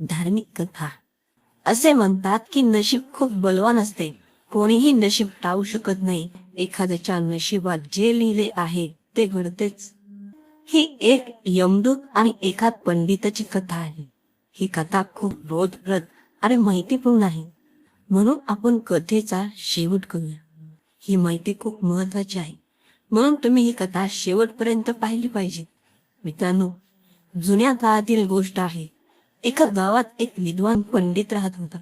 धार्मिक कथा. असे म्हणतात की नशीब खूप बलवान असते. कोणीही नशीब टाळू शकत नाही. एखाद्याच्या नशिबात जे लिहिले आहे ते घडतेच. ही एक यमदूत आणि एका पंडिताची कथा आहे. ही कथा खूप रोधप्रद आणि माहितीपूर्ण आहे. म्हणून आपण कथेचा शेवट करूया. ही माहिती खूप महत्वाची आहे. म्हणून तुम्ही ही कथा शेवटपर्यंत पाहिली पाहिजे. मित्रांनो जुन्या काळातील गोष्ट आहे. एका गावात एक विद्वान पंडित राहत होता.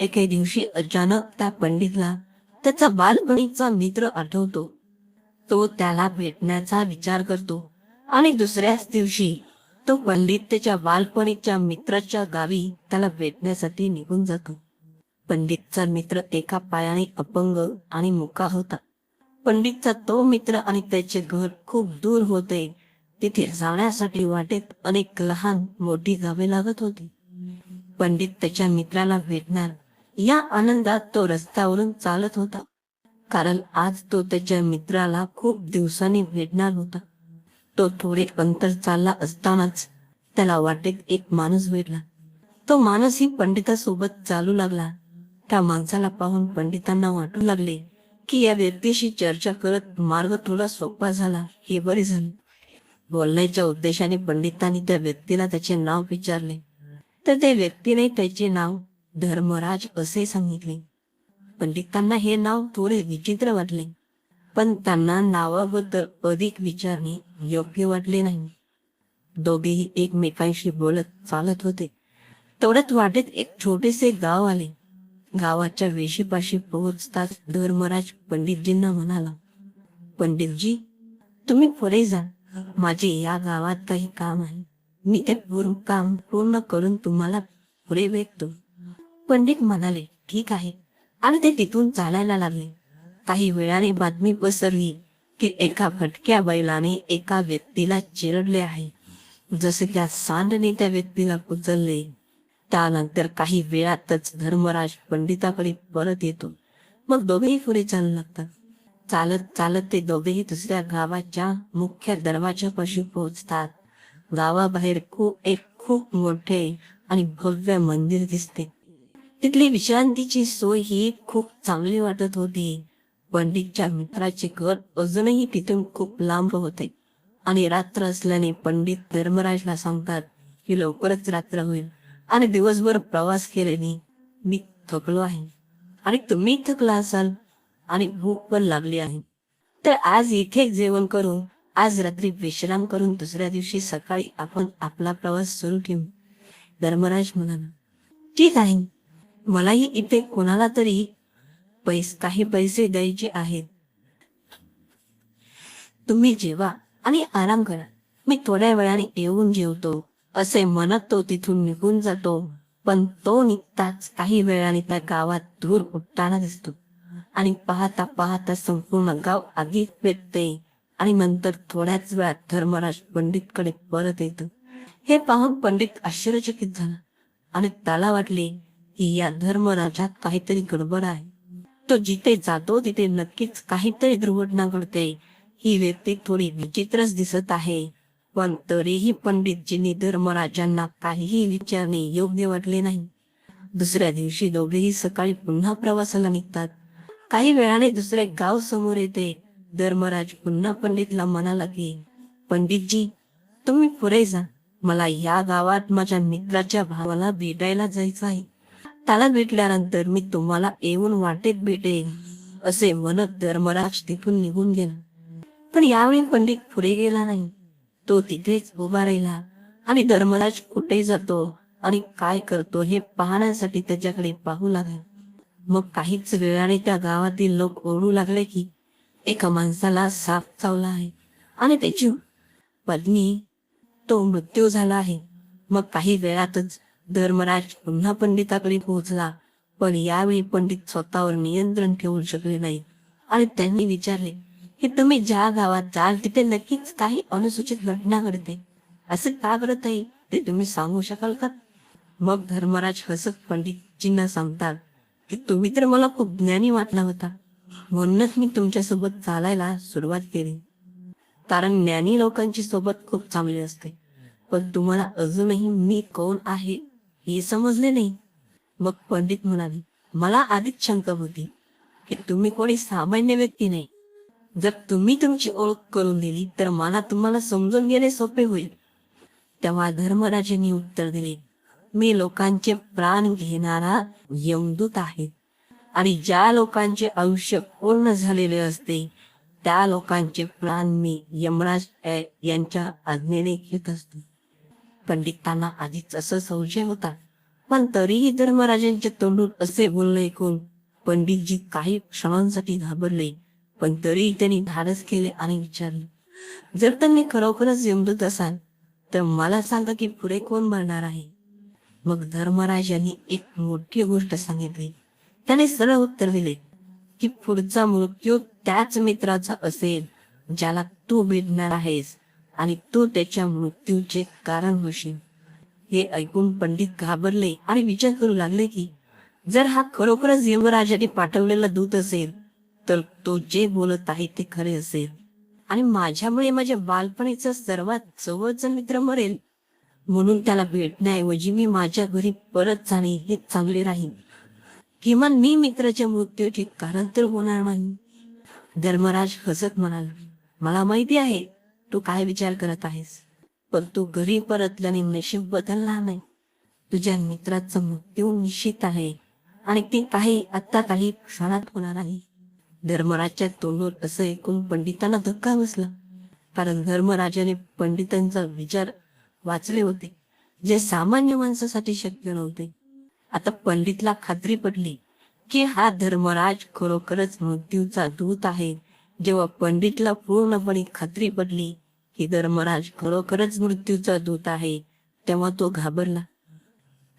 एके दिवशी अचानक त्या पंडितला त्याचा बालपणीचा मित्र आठवतो. तो त्याला भेटण्याचा विचार करतो आणि दुसऱ्याच दिवशी तो पंडित त्याच्या बालपणीच्या मित्राच्या गावी त्याला भेटण्यासाठी निघून जातो. पंडितचा मित्र एका पायाने अपंग आणि मुका होता. पंडितचा तो मित्र आणि त्याचे घर खूप दूर होते. तिथे जाण्यासाठी वाटेत अनेक लहान मोठी गावे लागत होती. पंडित त्याच्या मित्राला भेटणार. या आनंदात तो रस्त्यावरून चालत होता. कारण आज तो त्याच्या मित्राला खूप दिवसांनी भेटणार होता. तो थोडे अंतर चालला असतानाच त्याला वाटेत एक माणूस भेटला. तो माणूसही पंडितासोबत चालू लागला. त्या माणसाला पाहून पंडितांना वाटू लागले की या व्यक्तीशी चर्चा करत मार्ग थोडा सोपा झाला. हे बरे झाले. बोलण्याच्या उद्देशाने पंडितांनी त्या व्यक्तीला त्याचे नाव विचारले. तर त्या व्यक्तीने त्याचे नाव धर्मराज असे सांगितले. पंडितांना हे नाव थोडे विचित्र वाटले पण त्यांना नावाबद्दल अधिक विचारणे योग्य वाटले नाही. दोघेही एकमेकांशी बोलत चालत होते. तेवढ्यात वाटेत एक छोटेसे गाव आले. गावाच्या वेशीपाशी पोहोचताच धर्मराज पंडितजींना म्हणाला पंडितजी तुम्ही पुढे जा. माझे या गावात काही काम आहे. मी ते पूर्ण काम पूर्ण करून तुम्हाला पुढे भेटतो. पंडित म्हणाले ठीक आहे. आणि ते तिथून चालायला लागले. काही वेळाने बातमी पसरली की एका भटक्या बैलाने एका व्यक्तीला चिरडले आहे. जसे त्या सांडने त्या व्यक्तीला कुचलले. त्यानंतर काही वेळातच धर्मराज पंडिताकडे परत येतो. मग दोघेही पुढे चालू लागतात. चालत चालत ते दोघेही दुसऱ्या गावाच्या मुख्य दरवाजापाशी पोहोचतात. गावाबाहेर खूप एक खूप मोठे आणि भव्य मंदिर दिसते. तिथली विश्रांतीची सोय ही खूप चांगली वाटत होती. पंडितच्या मित्राचे घर अजूनही तिथून खूप लांब होते. आणि रात्र असल्याने पंडित धर्मराजला सांगतात की लवकरच रात्र होईल आणि दिवसभर प्रवास केल्याने मी थकलो आहे. आणि तुम्ही थकला असाल? आणि भूक पण लागली आहे. तर आज इथे जेवण करून आज रात्री विश्राम करून दुसऱ्या दिवशी सकाळी आपण आपला प्रवास सुरू ठेवू. धर्मराज म्हणाला ठीक आहे. मलाही इथे कोणाला तरी पैस काही पैसे द्यायचे आहेत. तुम्ही जेवा आणि आराम करा. मी थोड्या वेळाने येऊन जेवतो. असे म्हणत तो तिथून निघून जातो. पण तो निघताच काही वेळाने त्या गावात धूर उठताना दिसतो. आणि पाहता पाहता संपूर्ण गाव आगीत पेटते. आणि नंतर थोड्याच वेळात धर्मराज पंडितकडे परत येत. हे पाहून पंडित आश्चर्यचकित झाला. आणि त्याला वाटले की या धर्मराजात काहीतरी गडबड आहे. तो जिथे जातो तिथे नक्कीच काहीतरी दुर्घटना घडते. ही व्यक्ती थोडी विचित्रच दिसत आहे. पण तरीही पंडितजींनी धर्मराजांना काहीही विचारणे योग्य वाटले नाही. दुसऱ्या दिवशी दोघेही सकाळी पुन्हा प्रवासाला निघतात. काही वेळाने दुसरे गाव समोर येते. धर्मराज पुन्हा पंडितला म्हणाला की पंडितजी तुम्ही पुढे जा. मला या गावात माझ्या मित्राच्या भावाला भेटायला जायचं आहे. त्याला भेटल्यानंतर मी तुम्हाला येऊन वाटेत भेटेन असे म्हणत धर्मराज तिथून निघून गेला. पण यावेळी पंडित पुढे गेला नाही. तो तिथेच उभा राहिला आणि धर्मराज कुठे जातो आणि काय करतो हे पाहण्यासाठी त्याच्याकडे पाहू लागला. मग काहीच वेळाने त्या गावातील लोक ओरडू लागले की एका माणसाला साप चावला आहे. आणि त्याची पत्नी तो मृत्यू झाला आहे. मग काही वेळातच धर्मराज पुन्हा पंडिताकडे पोहोचला. पण यावेळी पंडित स्वतःवर नियंत्रण ठेवू शकले नाही. आणि त्यांनी विचारले की तुम्ही ज्या गावात जाल तिथे नक्कीच काही अनुसूचित घटना घडते. असं का घडत आहे ते तुम्ही सांगू शकाल का? मग धर्मराज हसत पंडितजींना सांगतात तुम्ही तर मला खूप ज्ञानी वाटला होता. म्हणूनच मी तुमच्यासोबत चालायला सुरुवात केली. कारण ज्ञानी लोकांची सोबत खूप चांगली असते. पण तुम्हाला अजूनही मी कोण आहे हे समजले नाही. मग पंडित म्हणाले मला आधीच शंका होती की तुम्ही कोणी सामान्य व्यक्ती नाही. जर तुम्ही तुमची ओळख करून दिली तर मला तुम्हाला समजून घेणे सोपे होईल. तेव्हा धर्मराजांनी उत्तर दिले मी लोकांचे प्राण घेणारा यमदूत आहे. आणि ज्या लोकांचे आयुष्य पूर्ण झालेले असते त्या लोकांचे प्राण मी यमराज यांच्या आज्ञेने घेत असतो. पंडितांना आधीच असं संशय होता. पण तरीही धर्मराजांच्या तोंडून असे बोलणे ऐकून पंडितजी काही क्षणांसाठी घाबरले पण तरीही त्यांनी धाडस केले आणि विचारले जर त्यांनी खरोखरच यमदूत असाल तर मला सांगा की पुढे कोण भरणार आहे? मग धर्मराज यांनी एक मोठी गोष्ट सांगितली. त्याने सरळ उत्तर दिले की पुढचा मृत्यू त्याच मित्राचा असेल ज्याला तू भेटणार आहेस आणि तू त्याच्या मृत्यूचे कारण होशील. हे ऐकून पंडित घाबरले आणि विचार करू लागले की जर हा खरोखरच यमराजाने पाठवलेला दूत असेल तर तो जे बोलत आहे ते खरे असेल. आणि माझ्यामुळे माझ्या बालपणीचा सर्वात जवळचा मित्र मरेल. म्हणून त्याला भेटण्याऐवजी मी माझ्या घरी परत जाणे हे चांगले राहील किमान मी मित्राच्या मृत्यूचे कारण तर होणार नाही. धर्मराज हसत म्हणाला मला माहिती आहे तू काय विचार करत आहेस? पण तू घरी परतल्याने नशीब बदलला नाही. तुझ्या मित्राचा मृत्यू निश्चित आहे आणि ते काही आता काही क्षणात होणार आहे. धर्मराजच्या तोंडवर असं ऐकून पंडितांना धक्का बसला. कारण धर्मराजाने पंडितांचा विचार वाचले होते. जे सामान्य माणसासाठी शक्य नव्हते. आता पंडितला खात्री पडली की हा धर्मराज खरोखरच मृत्यूचा दूत आहे. जेव्हा पंडितला पूर्णपणे खात्री पडली की धर्मराज खरोखरच मृत्यूचा दूत आहे तेव्हा तो घाबरला.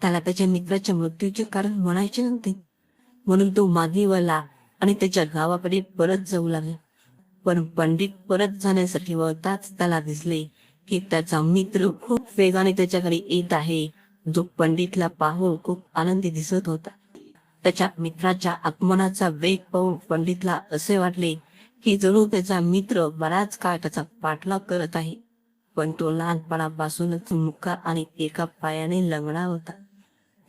त्याला त्याच्या मित्राच्या मृत्यूचे कारण म्हणायचे नव्हते. म्हणून तो मागे वळला आणि त्याच्या गावाकडे परत जाऊ लागला. पण पंडित परत जाण्यासाठी वळताच त्याला दिसले की त्याचा मित्र खूप वेगाने त्याच्याकडे येत आहे. जो पंडितला पाहून खूप आनंदी दिसत होता. त्याच्या मित्राच्या आगमनाचा वेग पाहून पंडितला असे वाटले की जणू त्याचा मित्र बराच काळ त्याचा पाठलाग करत आहे. पण तो लहानपणापासूनच मुका आणि एका पायाने लंगडा होता.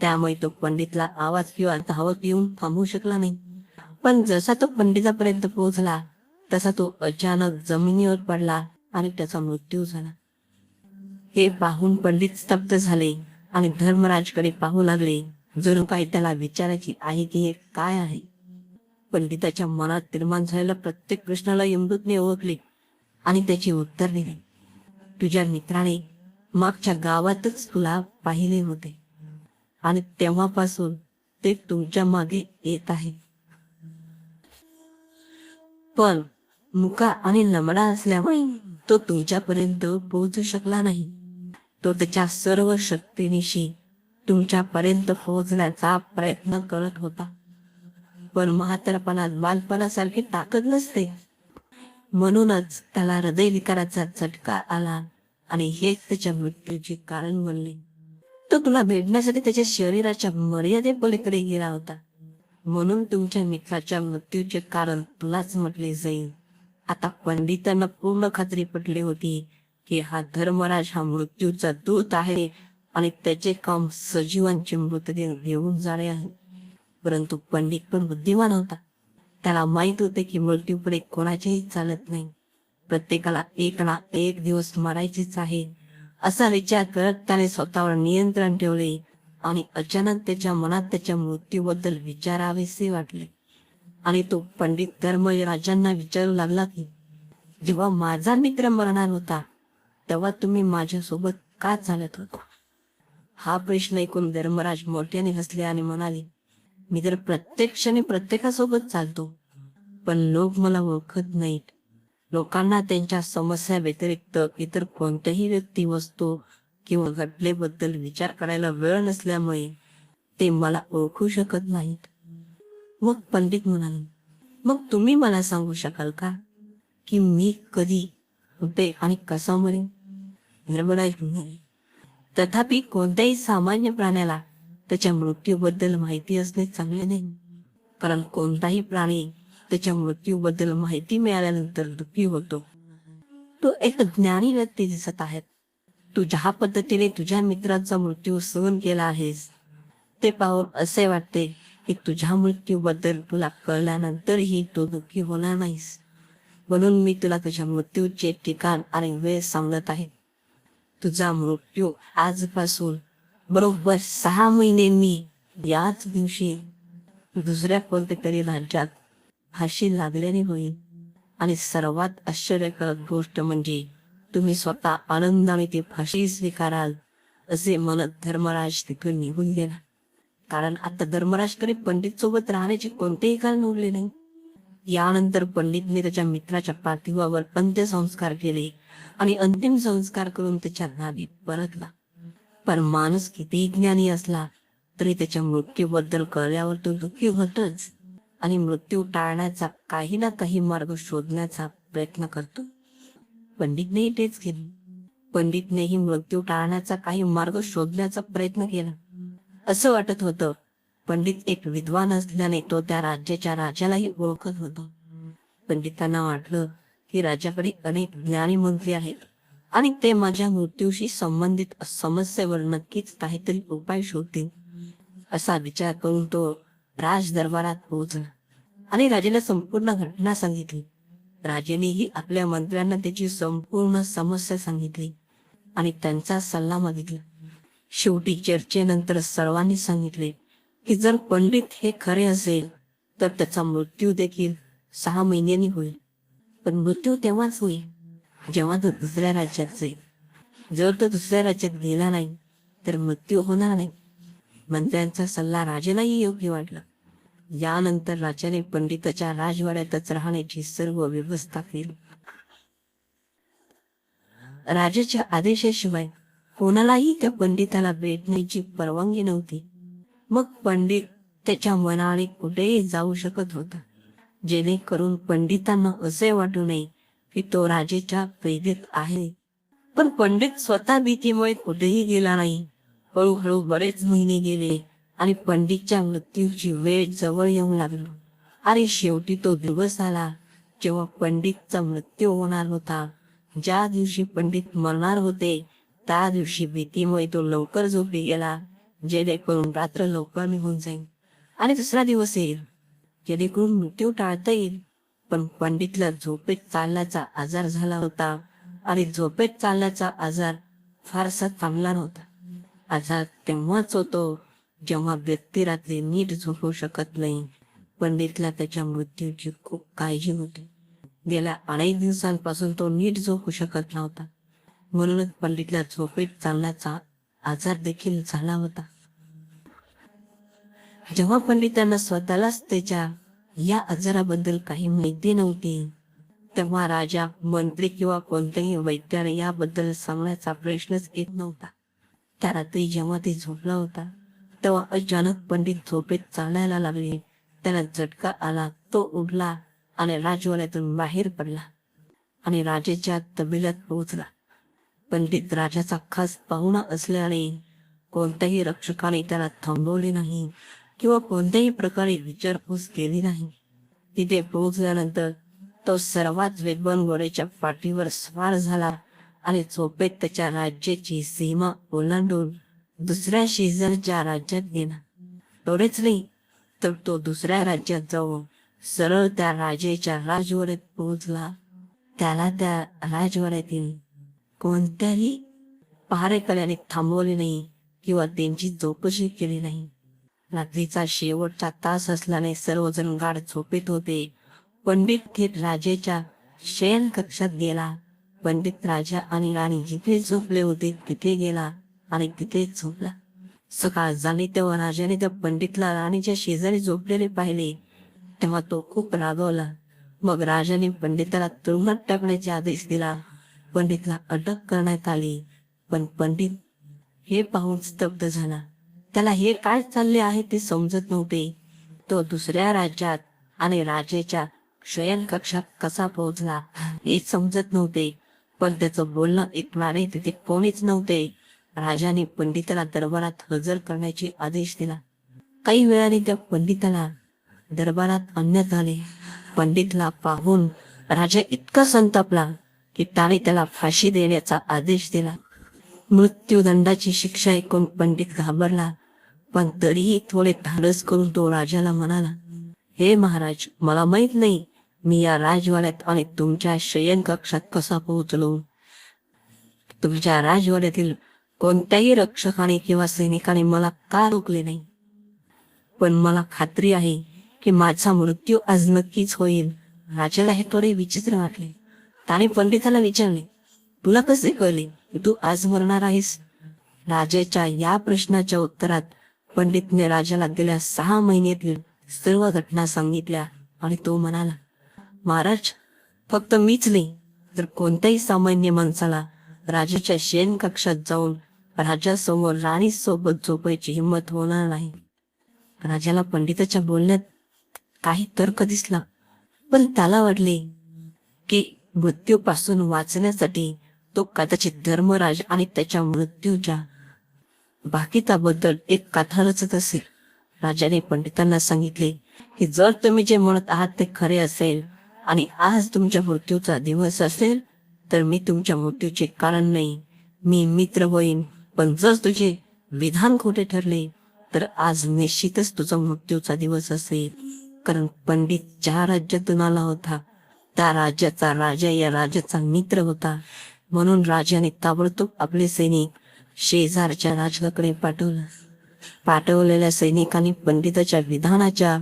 त्यामुळे तो पंडितला आवाज किंवा धावत येऊन थांबू शकला नाही. पण जसा तो पंडितापर्यंत पोहोचला तसा तो अचानक जमिनीवर पडला आणि त्याचा मृत्यू झाला. हे पाहून पंडित स्तब्ध झाले आणि धर्मराजकडे पाहू लागले जणू काही त्याला विचारायची आहे की हे काय आहे? पंडिताच्या मनात निर्माण झालेल्या प्रत्येक प्रश्नाला यमदूतने ओळखले आणि त्याची उत्तर दिले. तुझ्या मित्राने मागच्या गावातच तुला पाहिले होते आणि तेव्हापासून ते तुमच्या मागे येत आहे. पण मुका आणि लमडा असल्यामुळे तो तुमच्यापर्यंत पोहोचू शकला नाही. तो त्याच्या सर्व शक्तीनिशी तुमच्यापर्यंत पोहोचण्याचा प्रयत्न करत होता. पण म्हातारपणात बालपणासारखी ताकद नसते. म्हणूनच त्याला हृदयविकाराचा चटका आला आणि हेच त्याच्या मृत्यूचे कारण बनले. तो तुला भेटण्यासाठी त्याच्या शरीराच्या मर्यादेपलीकडे गेला होता. म्हणून तुमच्या मित्राच्या मृत्यूचे कारण तुलाच म्हटले जाईल. आता पंडितांना पूर्ण खात्री पटली होती. की हा धर्मराज हा मृत्यूचा दूत आहे आणि त्याचे काम सजीवांचे मृतदेह घेऊन जाणे आहे. परंतु पंडित पण बुद्धिमान होता. त्याला माहीत होते की मृत्यूपुढे कोणाचेही चालत नाही. प्रत्येकाला एक ना एक दिवस मरायचेच आहे. असा विचार करत त्याने स्वतःवर नियंत्रण ठेवले आणि अचानक त्याच्या मनात त्याच्या मृत्यूबद्दल विचारावेसे वाटले. आणि तो पंडित धर्मराजांना विचारू लागला की जेव्हा माझा मित्र मरणार होता तेव्हा तुम्ही माझ्यासोबत का चालत होता? हा प्रश्न ऐकून धर्मराज मोठ्याने हसले आणि म्हणाले मी तर प्रत्येक क्षणी प्रत्येकासोबत चालतो पण लोक मला ओळखत नाहीत. लोकांना त्यांच्या समस्या व्यतिरिक्त इतर कोणत्याही व्यक्ती वस्तू किंवा घटनेबद्दल विचार करायला वेळ नसल्यामुळे ते मला ओळखू शकत नाहीत. मग पंडित म्हणाले मग तुम्ही मला सांगू शकाल का की मी कधी होते आणि कसा मरेन? धर्मराज तथापि कोणत्याही सामान्य प्राण्याला त्याच्या मृत्यूबद्दल माहिती असणे चांगले नाही. कारण कोणताही प्राणी त्याच्या मृत्यूबद्दल माहिती मिळाल्यानंतर दुःखी होतो. तो एक ज्ञानी व्यक्ती दिसत आहेत. तू ज्या पद्धतीने तुझ्या मित्राचा मृत्यू सहन केला आहेस ते पाहून असे वाटते की तुझ्या मृत्यूबद्दल तुला कळल्यानंतरही तू दुःखी होणार नाहीस. म्हणून मी तुला तुझ्या मृत्यूचे ठिकाण आणि वेळ सांगत आहे. तुझा मृत्यू आजपासून. बरोबर सहा महिन्यांनी याच दिवशी दुसऱ्या कोणत्या तरी राज्यात फाशी लागल्याने होईल आणि सर्वात आश्चर्यकारक गोष्ट म्हणजे तुम्ही स्वतः आनंदाने ते फाशी स्वीकाराल असे म्हणत धर्मराज तिकडे निघून गेला. कारण आता धर्मराजकडे पंडित सोबत राहण्याचे कोणतेही कारण उरले नाही. यानंतर पंडितने त्याच्या मित्राच्या पार्थिवावर अंत्यसंस्कार केले. आणि अंतिम संस्कार करून त्याच्या नादीत परतला. पण माणूस कितीही ज्ञानी असला तरी त्याच्या मृत्यूबद्दल कळल्यावर तो दुःखी होतच आणि मृत्यू टाळण्याचा काही ना काही मार्ग शोधण्याचा प्रयत्न करतो. पंडितनेही तेच केले. पंडितनेही मृत्यू टाळण्याचा काही मार्ग शोधण्याचा प्रयत्न केला. असं वाटत होतं पंडित एक विद्वान असल्याने तो त्या राज्याच्या राजालाही ओळखत होता. पंडितांना वाटलं ही राजाकडे अनेक ज्ञानी मंत्री आहेत. आणि ते माझ्या मृत्यूशी संबंधित समस्येवर नक्कीच काहीतरी उपाय शोधतील असा विचार करून तो राज दरबारात पोहोचला आणि राजेला संपूर्ण घटना सांगितली. राजेनेही आपल्या मंत्र्यांना त्याची संपूर्ण समस्या सांगितली आणि त्यांचा सल्ला मागितला. शेवटी चर्चेनंतर सर्वांनी सांगितले की जर पंडित हे खरे असेल तर त्याचा मृत्यू देखील सहा महिन्यांनी होईल. पण मृत्यू तेव्हाच होईल जेव्हा तो दुसऱ्या राज्यात जाईल जर तो दुसऱ्या राज्यात गेला नाही तर मृत्यू होणार नाही मंत्र्यांचा सल्ला राजालाही योग्य वाटला यानंतर राजाने पंडिताच्या राजवाड्यातच राहण्याची सर्व व्यवस्था केली राजाच्या आदेशाशिवाय कोणालाही त्या पंडिताला भेटण्याची परवानगी नव्हती मग पंडित त्याच्या मनाने कुठेही जाऊ शकत होता जेणेकरून पंडितांना असे वाटू नये की तो राजेच्या प्रेरित आहे. पण पंडित स्वतः भीतीमुळे कुठेही गेला नाही. हळूहळू बरेच महिने गेले आणि पंडितच्या मृत्यूची वेळ जवळ येऊ लागलो. आणि शेवटी तो दिवस आला जेव्हा पंडितचा मृत्यू होणार होता. ज्या दिवशी पंडित मरणार होते त्या दिवशी भीतीमुळे तो लवकर झोपी गेला जेणेकरून रात्र लवकर निघून जाईल. आणि दुसरा दिवस येईल. जेणेकरून मृत्यू टाळता येईल. पण पंडितला झोपेत चालण्याचा आजार झाला होता आणि झोपेत चालण्याचा आजार फारसा चांगला नव्हता. आजार तेव्हाच होतो जेव्हा व्यक्ती रात्री नीट झोपू शकत नाही. पंडितला त्याच्या मृत्यूची खूप काळजी होती. गेल्या अनेक दिवसांपासून तो नीट झोपू शकत नव्हता. म्हणूनच पंडितला झोपेत चालण्याचा आजार देखील झाला होता. जेव्हा पंडितांना स्वतःलाच त्याच्या या आजाराबद्दल काही माहिती नव्हती तेव्हा राजा मंत्री किंवा कोणत्याही वैद्याने याबद्दल सांगण्याचा प्रश्नच येत नव्हता. त्या रात्री जेव्हा ते झोपला होता तेव्हा अचानक पंडित झोपेत चालायला लागले. त्याला झटका आला तो उठला आणि राजवाड्यातून बाहेर पडला आणि राजेच्या तबिल्यात पोहोचला. पंडित राजाचा खास पाहुणा असल्याने कोणत्याही रक्षकाने त्याला थांबवले नाही. किंवा कोणत्याही प्रकारे विचारपूस केली नाही. तिथे पोहोचल्यानंतर तो सर्वात वेगवान घोड्याच्या पाठीवर स्वार झाला आणि झोपेत त्याच्या राज्याची सीमा ओलांडून दुसऱ्या शेजारच्या राज्यात गेला. थोडेच नाही तर तो दुसऱ्या राज्यात जाऊन सरळ त्या राजेच्या राजवाड्यात पोहोचला. त्याला त्या राजवाड्यातील कोणत्याही पहारेकऱ्याने थांबवले नाही किंवा त्यांची चौकशी केली नाही. रात्रीचा शेवटचा तास असल्याने सर्वजण गाढ झोपेत होते. पंडित थेट राजेच्या शयन कक्षात गेला. पंडित राजा आणि राणी जिथे झोपले होते तिथे गेला आणि तिथे झोपला. सकाळ झाली तेव्हा राजाने त्या पंडितला राणीच्या शेजारी झोपलेले पाहिले. तेव्हा तो खूप रागवला. मग राजाने पंडिताला तुरुंगात टाकण्याचे आदेश दिला. पंडितला अटक करण्यात आली. पण पंडित हे पाहून स्तब्ध झाला. त्याला हे काय चालले आहे ते समजत नव्हते. तो दुसऱ्या राज्यात आणि राजेच्या शयन कक्षात कसा पोहोचला हे समजत नव्हते. पण त्याचं बोलणं ऐकणारे तिथे कोणीच नव्हते. राजाने पंडिताला दरबारात हजर करण्याचे आदेश दिला. काही वेळाने त्या पंडिताला दरबारात आणण्यात आले. पंडितला पाहून राजा इतका संतापला की त्याने त्याला फाशी देण्याचा आदेश दिला. मृत्यूदंडाची शिक्षा ऐकून पंडित घाबरला. पण तरीही थोडे धाडस करून तो राजाला म्हणाला हे महाराज मला माहीत नाही मी या राजवाड्यात आणि तुमच्या शयन कक्षात कसा पोहोचलो? तुमच्या राजवाड्यातील कोणत्याही रक्षकाने किंवा सैनिकाने मला का रोखले नाही? पण मला खात्री आहे की माझा मृत्यू आज नक्कीच होईल. राजाला हे थोडे विचित्र वाटले. त्याने पंडिताला विचारले तुला कसे कळले तू आज मरणार आहेस? राजाच्या या प्रश्नाच्या उत्तरात पंडितने राजाला गेल्या सहा महिन्यातील सर्व घटना सांगितल्या आणि तो म्हणाला महाराज फक्त मीच नाही तर कोणत्याही सामान्य माणसाला राजाच्या शेण कक्षात जाऊन राजासमोर राणी सोबत झोपायची हिंमत होणार नाही. राजाला पंडिताच्या बोलण्यात काही तर्क दिसला पण त्याला वाटले की मृत्यूपासून वाचण्यासाठी तो कदाचित धर्मराज आणि त्याच्या मृत्यूच्या बाकीताबद्दल एक कथा रचत असेल राजाने पंडितांना सांगितले की जर तुम्ही जे म्हणत आहात ते खरे असेल आणि आज तुमच्या मृत्यूचा दिवस असेल तर मी तुमच्या मृत्यूचे कारण नाही. मी मित्र होईन. पण जर तुझे विधान खोटे ठरले तर आज निश्चितच तुझा मृत्यूचा दिवस असेल. कारण पंडित ज्या राज्यातून आला होता त्या राज्याचा राजा या राजाचा मित्र होता. म्हणून राजाने ताबडतोब आपले सैनिक शेजारच्या राजाकडे पाठवलं. पाठवलेल्या सैनिकांनी पंडिताच्या विधानाच्या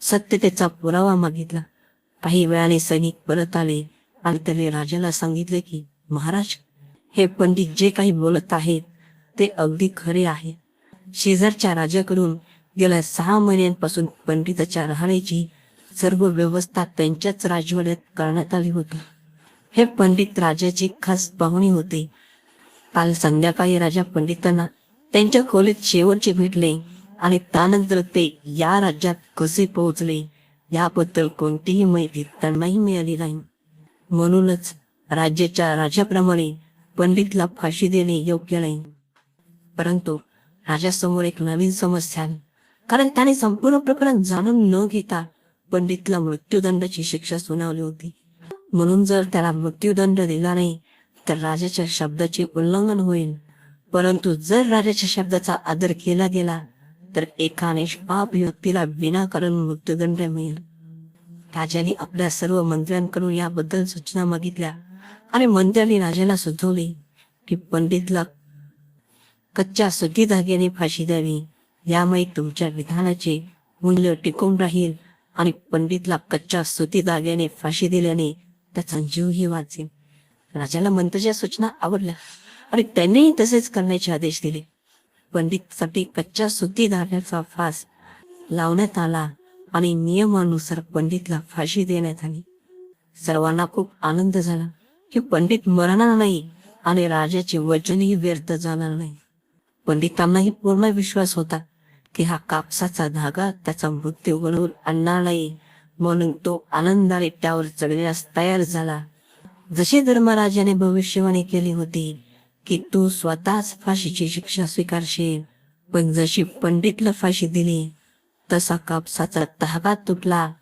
सत्यतेचा पुरावा मागितला. काही वेळाने सैनिक परत आले आणि त्याने राजाला सांगितले की महाराज हे पंडित जे काही बोलत आहेत ते अगदी खरे आहे. शेजारच्या राजाकडून गेल्या सहा महिन्यांपासून पंडिताच्या राहण्याची सर्व व्यवस्था त्यांच्याच राजवाड्यात करण्यात आली होती. हे पंडित राजाची खास पाहुणे होते. काल संध्याकाळी राजा पंडितांना त्यांच्या खोलीत शेवटचे भेटले आणि त्यानंतर ते या राज्यात कसे पोहोचले याबद्दल कोणतीही माहिती त्यांनाही मिळाली नाही. म्हणूनच राज्याच्या राजाप्रमाणे पंडितला फाशी देणे योग्य नाही. परंतु राजासमोर एक नवीन समस्या आली. कारण त्याने संपूर्ण प्रकरण जाणून न घेता पंडितला मृत्यूदंडाची शिक्षा सुनावली होती. म्हणून जर त्याला मृत्यूदंड दिला नाही तर राजाच्या शब्दाचे उल्लंघन होईल. परंतु जर राजाच्या शब्दाचा आदर केला गेला तर एका निष्पाप व्यक्तीला विनाकारण मृत्यूदंड मिळेल. राजाने आपल्या सर्व मंत्र्यांकडून याबद्दल सूचना मागितल्या आणि मंत्र्यांनी राजाला सुचवले की पंडितला कच्च्या सुती धाग्याने फाशी द्यावी. यामुळे तुमच्या विधानाचे मूल्य टिकून राहील आणि पंडितला कच्च्या सुती धाग्याने फाशी दिल्याने त्याचा जीवही वाचेल. राजाला मंत्र्याच्या सूचना आवडल्या. आणि त्यांनीही तसेच करण्याचे आदेश दिले. पंडितसाठी कच्च्या सुती धाग्याचा फास लावण्यात आला आणि नियमानुसार पंडितला फाशी देण्यात आली. सर्वांना खूप आनंद झाला की पंडित मरणार नाही आणि राजाचे वचनही व्यर्थ जाणार नाही. पंडितांनाही पूर्ण विश्वास होता की हा कापसाचा धागा त्याचा मृत्यू घडवून आणणार नाही. म्हणून तो आनंदाने त्यावर चढण्यास तयार झाला. जशी धर्मराजाने भविष्यवाणी केली होती की तू स्वतःच फाशीची शिक्षा स्वीकारशील पण जशी पंडितला फाशी दिली तसा कापसाचा धागा तुटला.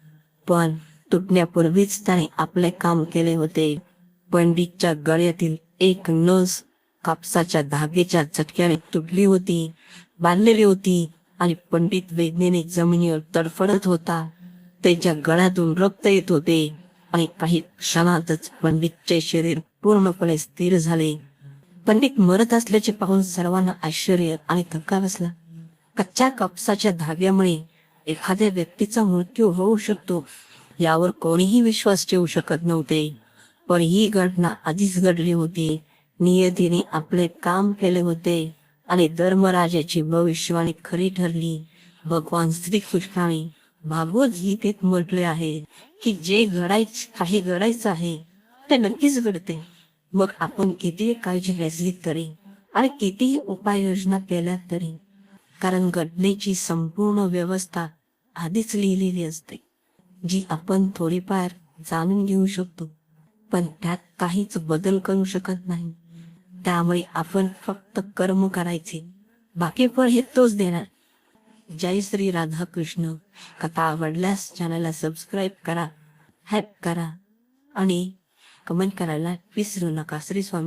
पण तुटण्यापूर्वीच त्याने आपले काम केले होते. पंडितच्या गळ्यातील एक नस कापसाच्या धागेच्या झटक्याने तुटली होती बांधलेली होती आणि पंडित वेदनेने जमिनीवर तडफडत होता. त्याच्या गळ्यातून रक्त येत होते. आणि काही क्षणातच पंडितचे शरीर पूर्णपणे स्थिर झाले. पंडित मरत असल्याचे पाहून सर्वांना आश्चर्य आणि धक्का बसला. कच्च्या कापसाच्या धाग्यामुळे एखाद्या व्यक्तीचा मृत्यू होऊ शकतो यावर कोणीही विश्वास ठेवू शकत नव्हते. पण ही घटना आधीच घडली होती. नियतीने आपले काम केले होते आणि धर्मराजाची भविष्यवाणी खरी ठरली. भगवान श्रीकृष्णाने भागवत गीतेत म्हटले आहे की जे घडायच काही घडायचं आहे ते नक्कीच घडते. मग आपण कितीही काळजी घेतली तरी आणि कितीही उपाययोजना केल्या तरी कारण घटनेची संपूर्ण व्यवस्था आधीच लिहिलेली असते जी आपण थोडीफार जाणून घेऊ शकतो. पण त्यात काहीच बदल करू शकत नाही. त्यामुळे आपण फक्त कर्म करायचे. बाकी फळ हे तोच देणार. जय श्री राधा कृष्ण. कथा आवडल्यास चॅनलला सबस्क्राईब करा हॅप करा आणि कमेंट करायला विसरू नका. श्री स्वामी